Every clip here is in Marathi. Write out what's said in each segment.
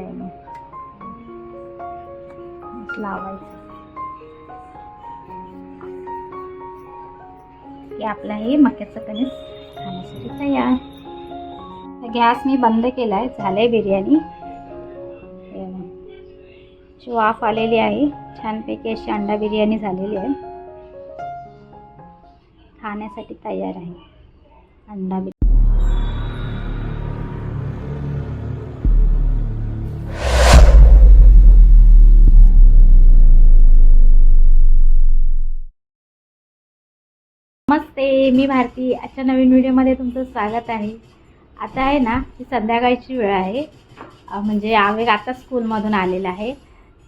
होणार आहे लावायचं. की आपला हे मक्याचं कणिस खाण्यासाठी तयार. गॅस मी बंद केला आहे झालं बिर्याणी. वाफ आलेली आहे छानपैकी अशी अंडा बिर्याणी झालेली आहे. खाण्यासाठी तयार आहे. अंडा बिर्याणी. नमस्ते मी भारती. आजच्या नवीन व्हिडिओमध्ये तुमचं स्वागत आहे. आता आहे ना ही संध्याकाळची वेळ आहे. म्हणजे आवेग आता स्कूलमधून आलेला आहे.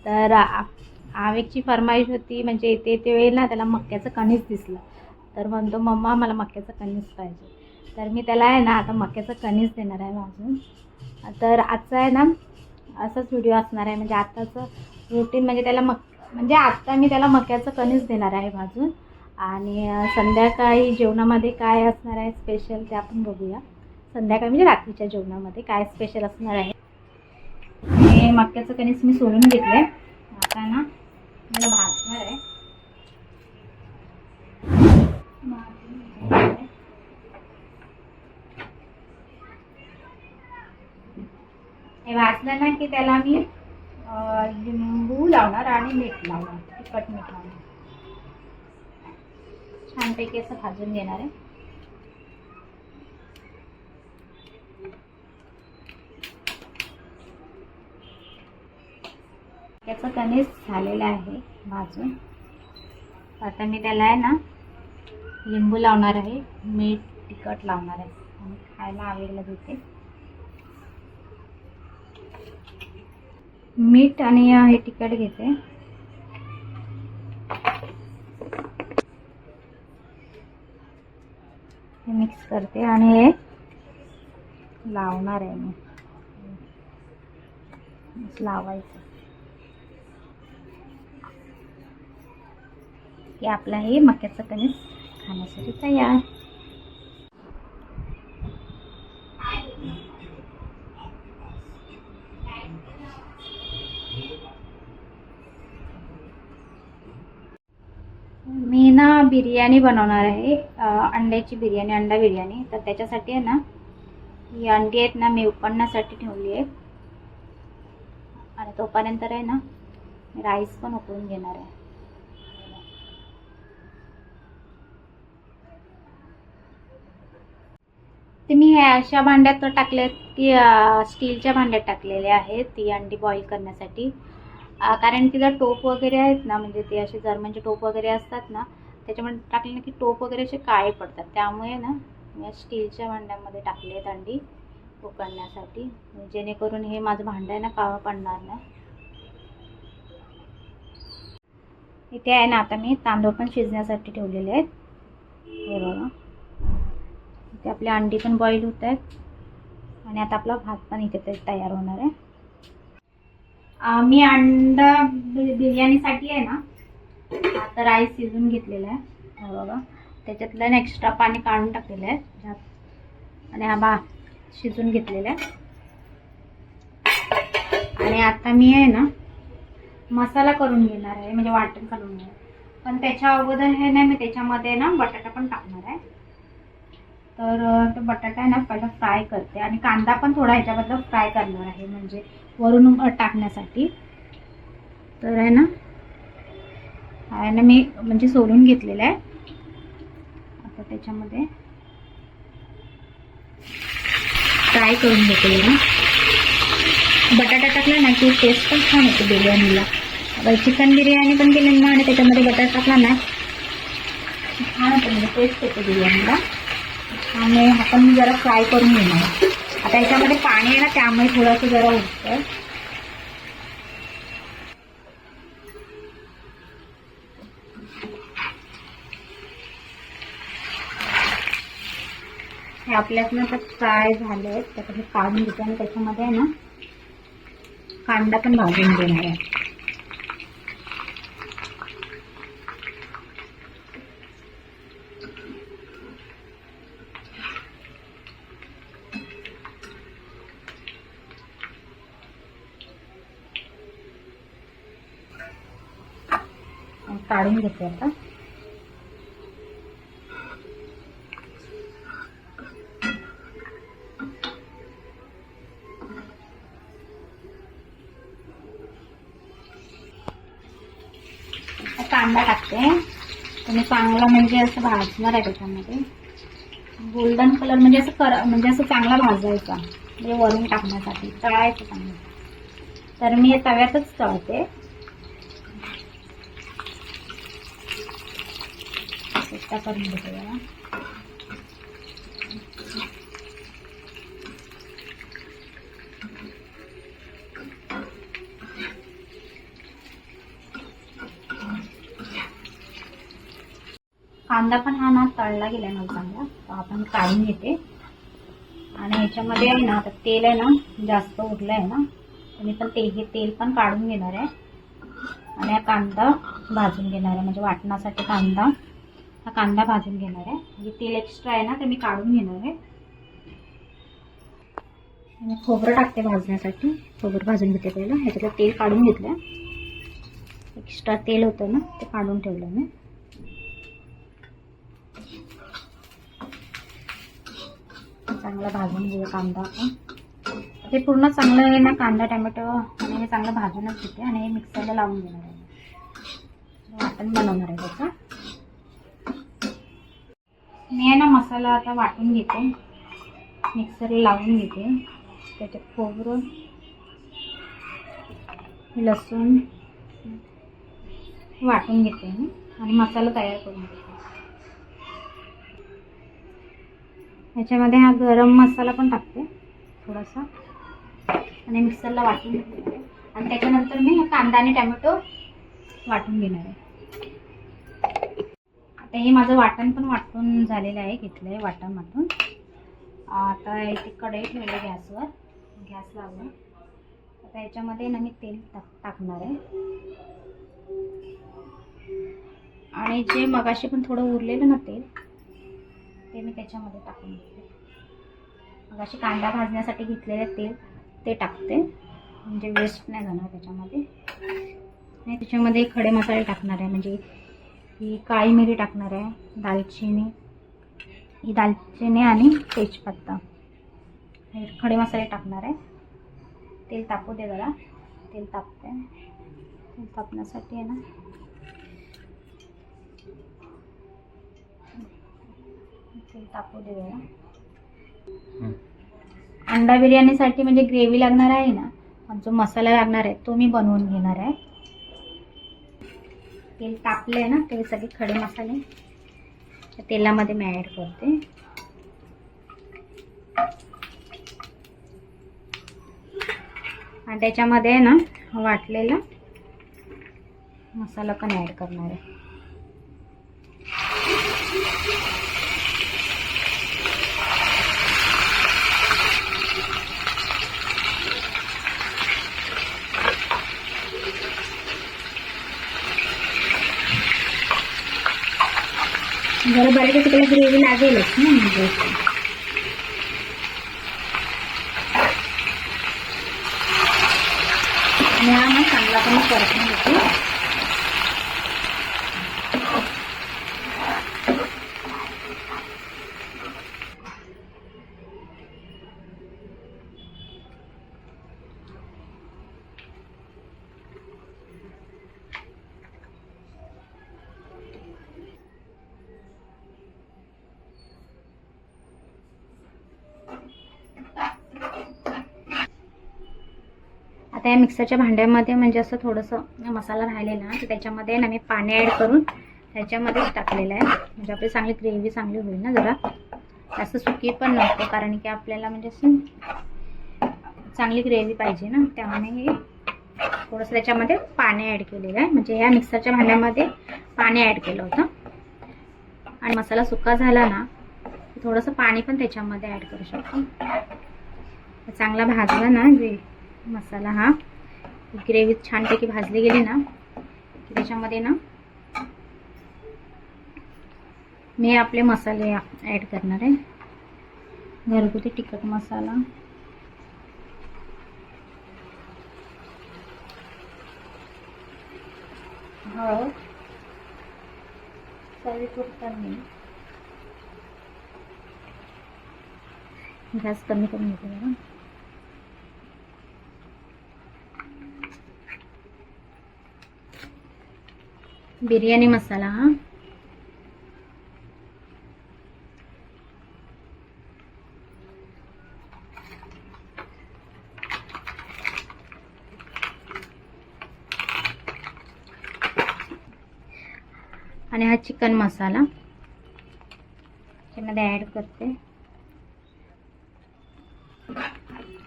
तर आवेगची फरमाईश होती म्हणजे येते येते वेळ ना त्याला मक्याचं कणीस दिसलं. तर म्हणतो मम्मा मला मक्याचं कणीस पाहिजे. तर मी त्याला आहे ना आता मक्याचं कणीस देणार आहे अजून तर आजचा आहे ना असाच व्हिडिओ असणार आहे. म्हणजे आत्ताचं रुटीन म्हणजे त्याला मक म्हणजे आत्ता मी त्याला मक्याचं कणीस देणार आहे भाजून आणि संध्याकाळी जेवणामध्ये काय असणार आहे स्पेशल ते आपण बघूया. संध्याकाळी म्हणजे रात्रीच्या जेवणामध्ये काय स्पेशल असणार आहे? हे मक्याचं कणीस मी सोडून घेतलं आता ना मला भाजणार आहे. हे भाजलं ना की त्याला मी लिंबू लावणार आणि मीठ लावणार तिखट मीठ लावणार. छानपैकी असं भाजून घेणार आहे. त्याचं कणीस झालेलं आहे भाजून. आता मी त्याला आहे ना लिंबू लावणार आहे मीठ तिखट लावणार आहे. आणि खायला आवेगला देते मीठ आणि हे तिखट घेते. हे मिक्स करते आणि हे लावणार आहे मी. लावायचं. की आपला हे मक्याचं कणीस खाण्यासाठी तयार मी ना बिर्याणी बनवणार आहे. अंड्याची बिर्याणी अंडा बिर्याणी. तर त्याच्यासाठी आहे ना ही अंडी आहेत ना मी उकडण्यासाठी ठेवली आहे. आणि तोपर्यंत आहे ना मी राईस पण उकळून घेणार आहे. ते मी ह्या अशा भांड्यात टाकले की स्टीलच्या भांड्यात टाकलेले आहेत ती अंडी बॉईल करण्यासाठी. कारण कारण जर टोप वगैरे आहेत ना म्हणजे ते असे जर्मनचे टोप वगैरे असतात ना त्याच्यामध्ये टाकले ना की टोप वगैरे असे काळे पडतात. त्यामुळे ना मी स्टीलच्या भांड्यामध्ये टाकले आहेत अंडी उकडण्यासाठी. जेणेकरून हे माझं भांडं आहे ना काळं पडणार नाही. इथे आहे ना आता मी तांदूळ पण शिजण्यासाठी ठेवलेले आहेत. हे बघा. इथे आपली अंडी पण बॉईल होत आहेत. आणि आता आपला भात पण इथे ते तयार होणार आहे. मी अंडा बि- बिर्याणीसाठी आहे ना आता राईस शिजून घेतलेला आहे. हा बघा. त्याच्यातलं एक्स्ट्रा पाणी काढून टाकलेलं आहे. ह्यात. आणि हा बा शिजून घेतलेला आहे. आणि आता मी आहे ना मसाला करून घेणार आहे. म्हणजे वाटण करून घेणार पण त्याच्या अगोदर हे नाही मी त्याच्यामध्ये ना बटाटा पण टाकणार आहे. तर तो बटाटा आहे ना पहिला फ्राय करते. आणि कांदा पण थोडा ह्याच्याबद्दल फ्राय करणार आहे. म्हणजे वरून टाकण्यासाठी. तर आहे ना आणि ना मी म्हणजे सोडून घेतलेला आहे. आता त्याच्यामध्ये फ्राय करून घेतले ना बटाटा टाकला ना की टेस्ट पण छान येते बिर्याणीला. चिकन बिर्याणी पण केली ना आणि त्याच्यामध्ये बटाटा टाकला ना छान होतं म्हणजे टेस्ट येते बिर्याणीला. आणि आपण जरा फ्राय करून घेणार आता याच्यामध्ये पाणी आहे ना त्यामुळे थोडंसं जरा उठतं हे आपल्याकडनं तर फ्राय झाले आहेत. हे काढून घेते आणि त्याच्यामध्ये आहे ना कांदा पण भाजून घेणार आहे. काढून घेते आता. कांदा टाकते. तुम्ही चांगला म्हणजे असं भाजणार आहे त्याच्यामध्ये. गोल्डन कलर म्हणजे असं कर म्हणजे असं चांगला भाजायचा. म्हणजे वरून टाकण्यासाठी. तळायचं चांगलं. तर मी हे तव्यातच तळते. करून घेते जरा कांदा पण हा ना तळला गेलाय ना चांगला तो आपण काढून घेते. आणि ह्याच्यामध्ये आहे ना आता तेल आहे ना जास्त उरलं आहे ना तुम्ही पण ते हे तेल पण काढून घेणार आहे. आणि हा कांदा भाजून घेणार आहे म्हणजे वाटणासाठी कांदा. हा कांदा भाजून घेणार आहे. म्हणजे तेल एक्स्ट्रा आहे ना ते मी काढून घेणार आहे. आणि खोबरं टाकते भाजण्यासाठी. खोबरं भाजून घेते पहिलं. ह्याच्यातलं तेल काढून घेतलं एक्स्ट्रा तेल होतं ना ते काढून ठेवलं मी. चांगला भाजून घेऊया कांदा. आपण हे पूर्ण चांगलं आहे ना कांदा टॅमॅटो आणि हे चांगलं भाजूनच घेते आणि हे मिक्सरला लावून घेणार आहे. वाटण बनवणार आहे त्याचं. मी आहे ना मसाला आता वाटून घेते. मिक्सरला लावून घेते. त्याच्यात खोबरं लसूण वाटून घेते मी. आणि मसाला तयार करून घेते. ह्याच्यामध्ये हा गरम मसाला पण टाकते थोडासा. आणि मिक्सरला वाटून घेते आणि त्याच्यानंतर मी कांदा आणि टॅमॅटो वाटून घेणार आहे. आता हे माझं वाटण पण वाटून झालेलं आहे घेतलं आहे वाटण वाटून आता इथे कढई ठेवली गॅसवर. गॅस लावला आता याच्यामध्ये ना मी तेल टाक टाकणार आहे. आणि जे मगाशी पण थोडं उरलेलं ना तेल ते मी त्याच्यामध्ये टाकून घेते. मग अशी कांदा भाजण्यासाठी घेतलेलं तेल ते टाकते. म्हणजे वेस्ट नाही जाणार त्याच्यामध्ये. आणि त्याच्यामध्ये खडे मसाले टाकणार आहे. म्हणजे ही काळी मिरी टाकणार आहे दालचिनी ही दालचिनी आणि तेजपत्ता. हे खडे मसाले टाकणार आहे. तेल तापू दे जरा. तेल तापते तेल तापण्यासाठी आहे ना. तापू दे जरा अंडा बिर्याणीसाठी म्हणजे ग्रेव्ही लागणार आहे ना जो मसाला लागणार आहे तो मी बनवून घेणार आहे. तेल तापले आहे ना ते सगळे खडे मसाले. तेलामध्ये मी ॲड करते. आणि त्याच्यामध्ये आहे ना वाटलेला मसाला पण ॲड करणार आहे. जरा बऱ्यापैकी त्याला ग्रेव्ही लागेलच ना म्हणजे. आणि हा मग चांगला पण करतो घेते आता या मिक्सरच्या भांड्यामध्ये म्हणजे असं थोडंसं मसाला राहिलेला तर त्याच्यामध्ये ना मी पाणी ॲड करून त्याच्यामध्येच टाकलेलं आहे. म्हणजे आपली चांगली ग्रेव्ही चांगली होईल ना जरा. जास्त सुकी पण नको कारण की आपल्याला म्हणजे असं चांगली ग्रेव्ही पाहिजे ना त्यामुळे हे थोडंसं त्याच्यामध्ये पाणी ॲड केलेलं आहे. म्हणजे ह्या मिक्सरच्या भांड्यामध्ये पाणी ॲड केलं होतं. आणि मसाला सुका झाला ना थोडंसं पाणी पण त्याच्यामध्ये ॲड करू शकतो. चांगला भाजला ना जे मसाला हा. ग्रेव्ही छानपैकी भाजली गेली ना की त्याच्यामध्ये ना मी आपले मसाले ॲड करणार आहे. घरगुती तिखट मसाला. हळद सर्व करतात मी गॅस कमी करून घेते जरा. बिर्याणी मसाला हा आणि हा चिकन मसाला त्यामध्ये ॲड करते.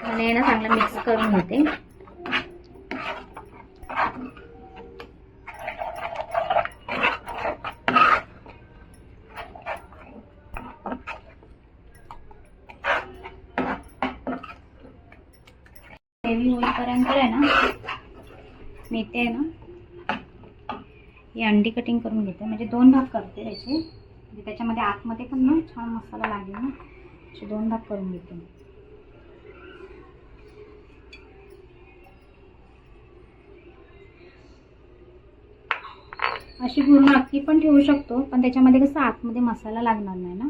आणि ना चांगलं मिक्स करून घेते. हेवी होईपर्यंत आहे ना मी ते आहे ना ही अंडी कटिंग करून घेते. म्हणजे दोन भाग करते त्याचे. म्हणजे त्याच्यामध्ये आतमध्ये पण ना छान मसाला लागेल ना असे दोन भाग करून घेते मी. अशी पूर्ण अख्खी पण ठेवू शकतो पण त्याच्यामध्ये कसं आतमध्ये मसाला लागणार नाही ना.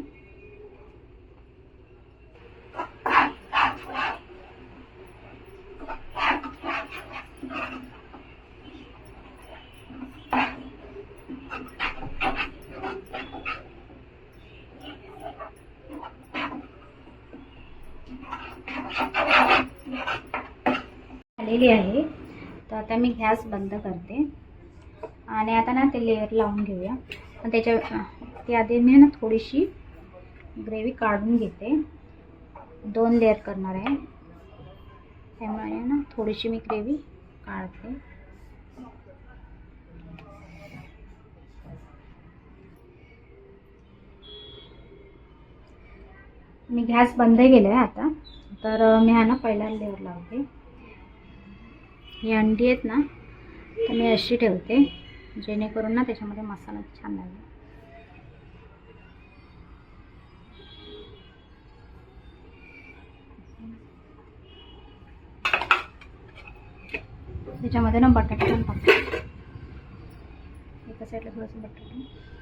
झालेली आहे. तर आता मी गॅस बंद करते. आणि आता ना ते लेअर लावून घेऊया. पण त्याच्या ती आधी मी ना थोडीशी ग्रेव्ही काढून घेते. दोन लेअर करणार आहे. त्यामुळे ना थोडीशी मी ग्रेव्ही काढते. मी गॅस बंद केलं आहे आता. तर मी हा ना पहिला लेअर लावते. ही अंडी आहेत ना तर मी अशी ठेवते जेणेकरून ना त्याच्यामध्ये मसाला छान लागेल. त्याच्यामध्ये ना बटाटा पण टाकते. एका साईडला थोडंसं बटाटा.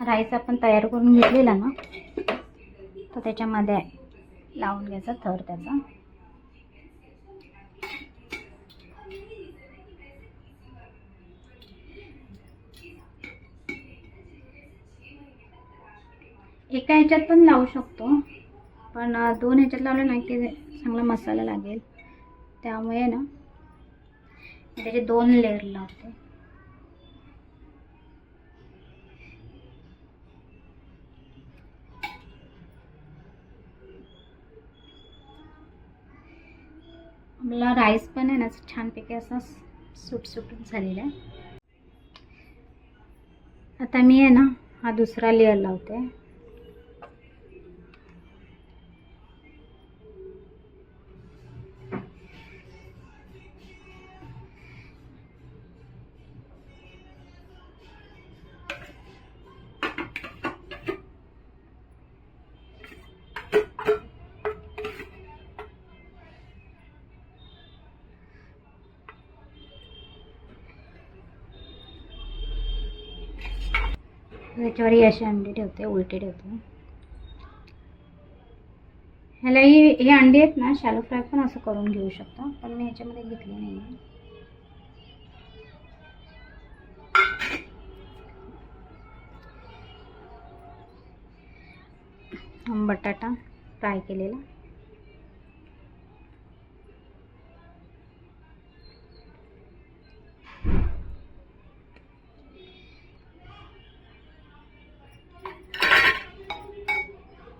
राईस आपण तयार करून घेतलेला ना तर त्याच्यामध्ये लावून घ्यायचा थर त्याचा. एका ह्याच्यात पण लावू शकतो पण दोन ह्याच्यात लावलं नाही की चांगला मसाला लागेल. त्यामुळे ना त्याचे दोन लेअर लावते. मला राईस पण आहे ना छानपैकी असा सुट सुटून झालेला आहे. आता मी आहे ना हा दुसरा लेअर लावते. त्याच्यावर ही अशी अंडी ठेवते उलटी ठेवते. ह्याला ही हे अंडी आहेत ना शॅलो फ्राय पण असं करून घेऊ शकता पण मी ह्याच्यामध्ये घेतली नाही. आहे बटाटा फ्राय केलेला.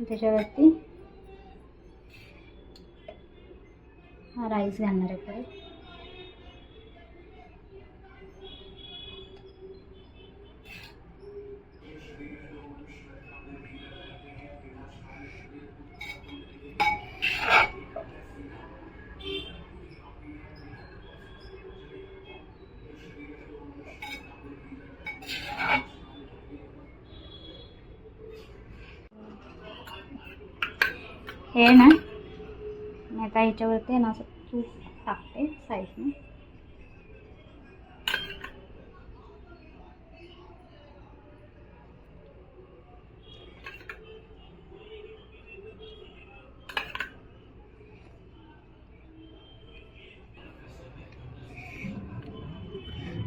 त्याच्यावरती हा राईस घालणार आहे परत हे ना मी आता ह्याच्यावरती ना असं तूप टाकते साईडने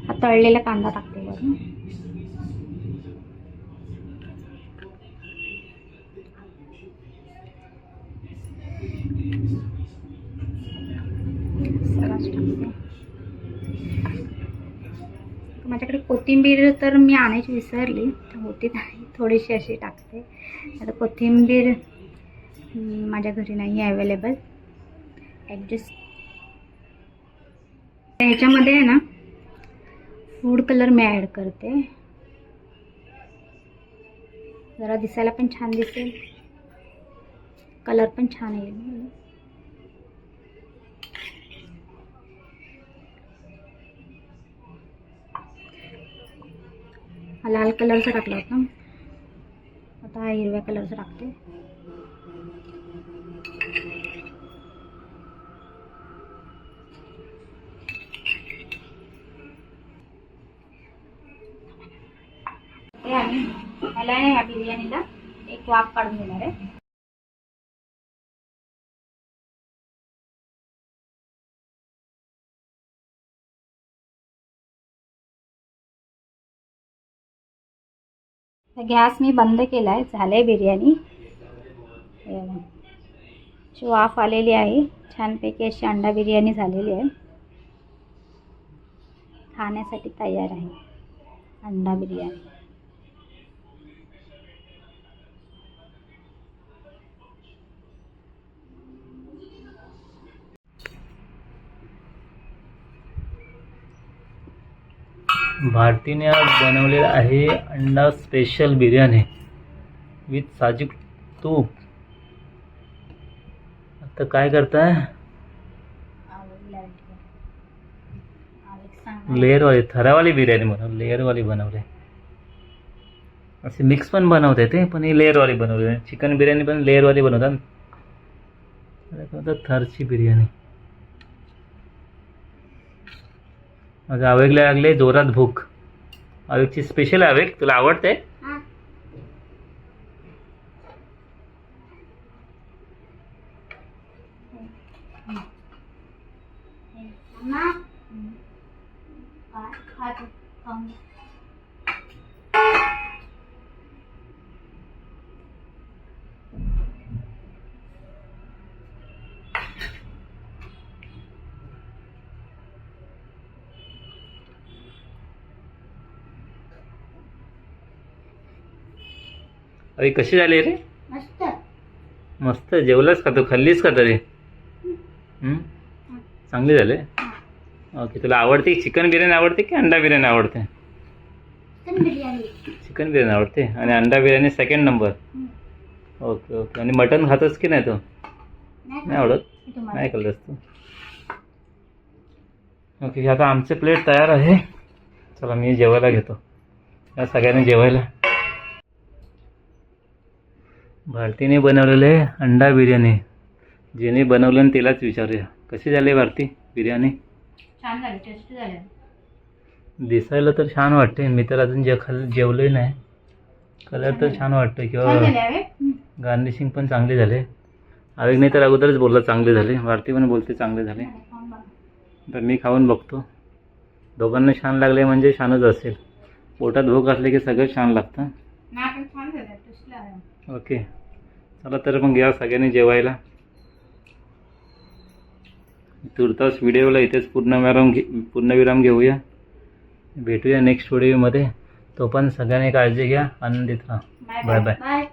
हा तळलेला कांदा टाकते वरून. कोथिंबीर तर मी आणायची विसरली. होती नाही थोडीशी अशी टाकते. आता कोथिंबीर माझ्या घरी नाही आहे अवेलेबल ॲडजस्ट ह्याच्यामध्ये आहे ना फूड कलर मी ॲड करते. जरा दिसायला पण छान दिसेल. कलर पण छान येईल. हा लाल कलरचा टाकला होता. आता हा हिरव्या कलरचा टाकते. मला आहे या बिर्याणीला एक वाफ काढून देणार आहे. तर गॅस मी बंद केला आहे झालं आहे बिर्याणी अशी वाफ आलेली आहे छानपैकी अशी अंडा बिर्याणी झालेली आहे. खाण्यासाठी तयार आहे अंडा बिर्याणी. भारतीने आज बनवलेलं आहे अंडा स्पेशल बिर्याणी विथ साजूक तूप. आता काय करताय? लेअरवाली थरावाली बिर्याणी बनव लेअरवाली बनवले. असे मिक्स पण बनवते ते पण ही लेअरवाली बनवले. चिकन बिर्याणी पण लेअरवाली बनवतात. थरची बिर्याणी. माझं आवेगला लागले जोरात भूक. आवेगची स्पेशल आवेग तुला आवडते? अरे कशी झाली रे? मस्त. मस्त. जेवलास का तू? खाल्लीस का तरी? चांगली झाले? ओके तुला आवडते चिकन बिर्याणी आवडते की अंडा बिर्याणी आवडते? चिकन बिर्याणी. आवडते आणि अंडा biryani second number okay okay. आणि मटन खातोस की नाही तू? नाही आवडत? नाही खाल्लंस तू? ओके आता आमचे प्लेट तयार आहे. चला मी जेवायला घेतो. या सगळ्यांनी जेवायला. भारतीने बनवलेले अंडा बिर्याणी. जिने बनवलं तिलाच विचारूया. कशी झाली भारती बिर्याणी? छान झाले टेस्टी झाले. दिसायला तर छान वाटते. मी तर अजून जे खाल जेवलोय नाही. कलर तर छान वाटतं किंवा गार्निशिंग पण चांगली झाले. आवेगने तर अगोदरच बोलला चांगले झाले. भारती पण बोलते चांगले झाले. तर मी खाऊन बघतो. दोघांना छान लागले म्हणजे छानच असेल. पोटात भूक असले की सगळं छान लागतं छान झाले टेस्टी झाले ओके. चला तर मग या सगळ्यांनी जेवायला. तुर्तास व्हिडिओला इथेच पूर्णविराम घे पूर्णविराम घेऊया. भेटूया नेक्स्ट व्हिडिओमध्ये तो पण सगळ्यांनी काळजी घ्या. आनंदित राहा. Bye bye bye